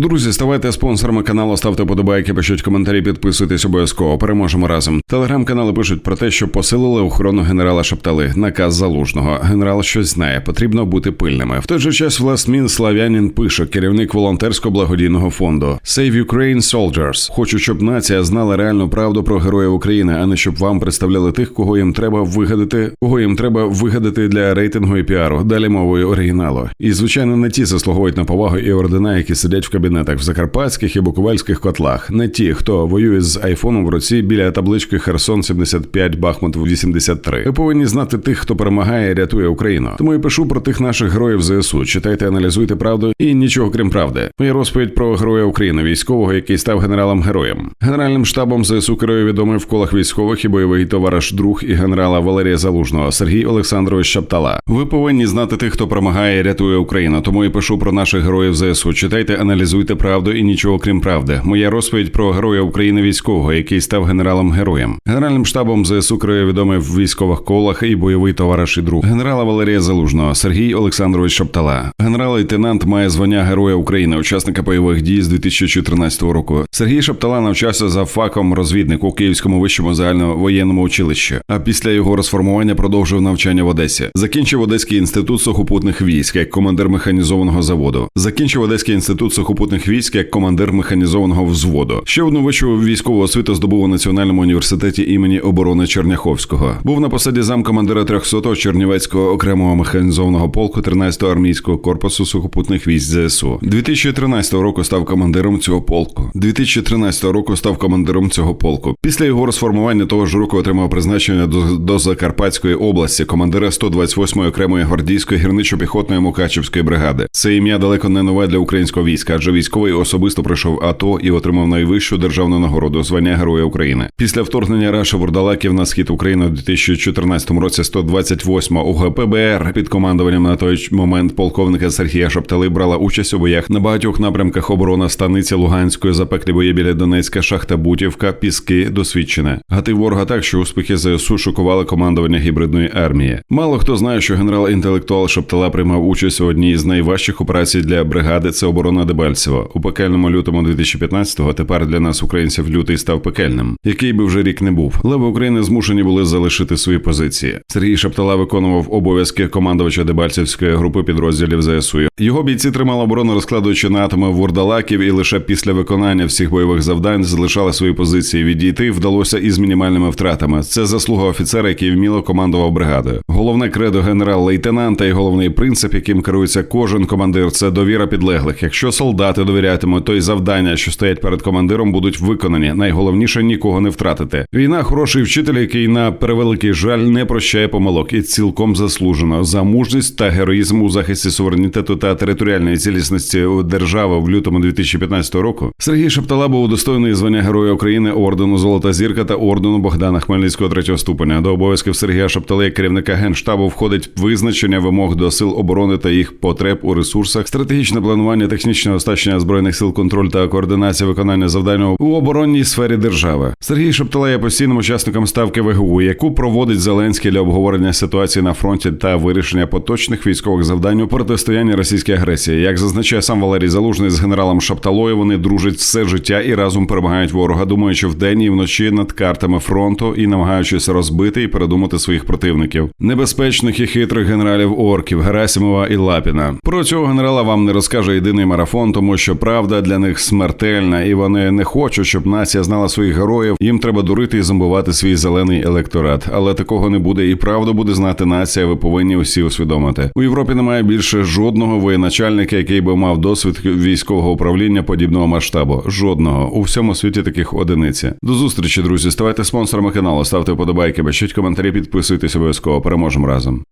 Друзі, ставайте спонсорами каналу, ставте подобайки, пишіть коментарі, підписуйтесь обов'язково. Переможемо разом. Телеграм-канали пишуть про те, що посилили охорону генерала Шаптали. Наказ залужного. Генерал щось знає, потрібно бути пильними. В той же час Власмін Слав'янін пише, керівник волонтерсько-благодійного фонду Save Ukraine Soldiers. Хочу, щоб нація знала реальну правду про героїв України, а не щоб вам представляли тих, кого їм треба вигадати, кого їм треба вигадати для рейтингу і піару. Далі мовою оригіналу. І звичайно, не ті заслуговують на повагу і ордена, які сидять в кабінетах в закарпатських і буковельських котлах. Не ті, хто воює з айфоном в руці біля таблички Херсон 75, Бахмут 83. Ви повинні знати тих, хто перемагає і рятує Україну. Тому я пишу про тих наших героїв ЗСУ. Читайте, аналізуйте правду і нічого крім правди. Моя розповідь про героя України, військового, який став генералом героєм. Генеральним штабом ЗСУ керує відомий в колах військових і бойовий товариш друг і генерала Валерія Залужного Сергій Олександрович Шаптала. Ви повинні знати тих, хто перемагає і рятує Україну. Тому я пишу про наших героїв ЗСУ. Читайте, аналізуйте правду і нічого крім правди. Моя розповідь про героя України військового, який став генералом героєм. Генеральним штабом ЗСУ керує відомий в військових колах і бойовий товариш і друг генерала Валерія Залужного Сергій Олександрович Шаптала. Генерал-лейтенант має звання Героя України, учасника бойових дій з 2014 року. Сергій Шаптала навчався за факом розвідник у Київському вищому загальновоєнному училищі. А після його розформування продовжив навчання в Одесі. Закінчив Одеський інститут сухопутних військ як командир механізованого заводу. Закінчив Одеський інститут сухопутних військ як командир механізованого взводу. Ще одну вищу військову освіту здобув у Національному університеті імені оборони Черняховського. Був на посаді замкомандира 300-го Чернівецького окремого механізованого полку 13-го армійського корпусу сухопутних військ ЗСУ. 2013 року став командиром цього полку. 2013 року став командиром цього полку. Після його розформування того ж року отримав призначення до, до Закарпатської області, командира 128-ї окремої гвардійської гірничо-піхотної Мукачівської бригади. Це ім'я далеко не нове для українського війська, адже військовий особисто пройшов АТО і отримав найвищу державну нагороду звання Героя України. Після вторгнення Раша Бурдалаків на схід України у 2014 році 128 УГПБР під командуванням на той момент полковника Сергія Шаптали брала участь у боях на багатьох напрямках оборона станиці Луганської, запеклі бої біля Донецька, шахта Бутівка, Піски, досвідчене. Гатив ворога так, що успіхи ЗСУ шокували командування гібридної армії. Мало хто знає, що генерал-інтелектуал Шаптала приймав участь у одній з найважчих операцій для бригади. Це оборона Дебальцева. У пекельному лютому 2015-го Тепер для нас, українців, лютий став пекельним, який би вже рік не був. Леви України змушені були залишити свої позиції. Сергій Шаптала виконував обов'язки командувача Дебальцевської групи підрозділів ЗСУ. Його бійці тримали оборону, розкладуючи на атоми вурдалаків, і лише після виконання всіх бойових завдань залишали свої позиції. Відійти вдалося із мінімальними втратами. Це заслуга офіцера, який вміло командував бригадою. Головне кредо генерал-лейтенанта і головний принцип, яким керується кожен командир, це довіра підлеглих. Якщо солдати довірятимуть, то й завдання, що стоять перед командиром, будуть виконані. Найголовніше нікого не втратити. Війна хороший вчитель, який на превеликий жаль не прощає помилок і цілком заслужено за мужність та героїзм у захисті суверенітету та територіальної цілісності держави в лютому 2015 року. Сергій Шептала був удостоєний звання Героя України ордену Золота зірка та ордену Богдана Хмельницького третього ступеня. До обов'язків Сергія Шептали як керівника генштабу входить визначення вимог до сил оборони та їх потреб у ресурсах, стратегічне планування, технічного технічне оснащення збройних сил, контроль та координація виконання завдань у оборонній сфері держави. Сергій Шептала є постійним учасником ставки ВГУ, яку проводить Зеленський для обговорення ситуації на фронті та вирішення поточних військових завдань у протистоянні російській агресії. Як зазначає сам Валерій Залужний з генералом Шапталою, вони дружать все життя і разом перемагають ворога, думаючи вдень і вночі над картами фронту і намагаючись розбити і передумати своїх противників, небезпечних і хитрих генералів орків Герасимова і Лапіна. Про цього генерала вам не розкаже єдиний марафон, тому що правда для них смертельна, і вони не хочуть, щоб нація знала своїх героїв. Їм треба дурити і зомбувати свій зелений електорат. Але такого не буде, і правду буде знати нація. Ви повинні усі усвідомити. У Європі немає більше жодного воєначальника, який би мав досвід військового управління подібного масштабу. Жодного у всьому світі таких одиниці. До зустрічі, друзі. Ставайте спонсорами каналу, ставте вподобайки, пишіть коментарі, підписуйтесь обов'язково. Переможемо разом.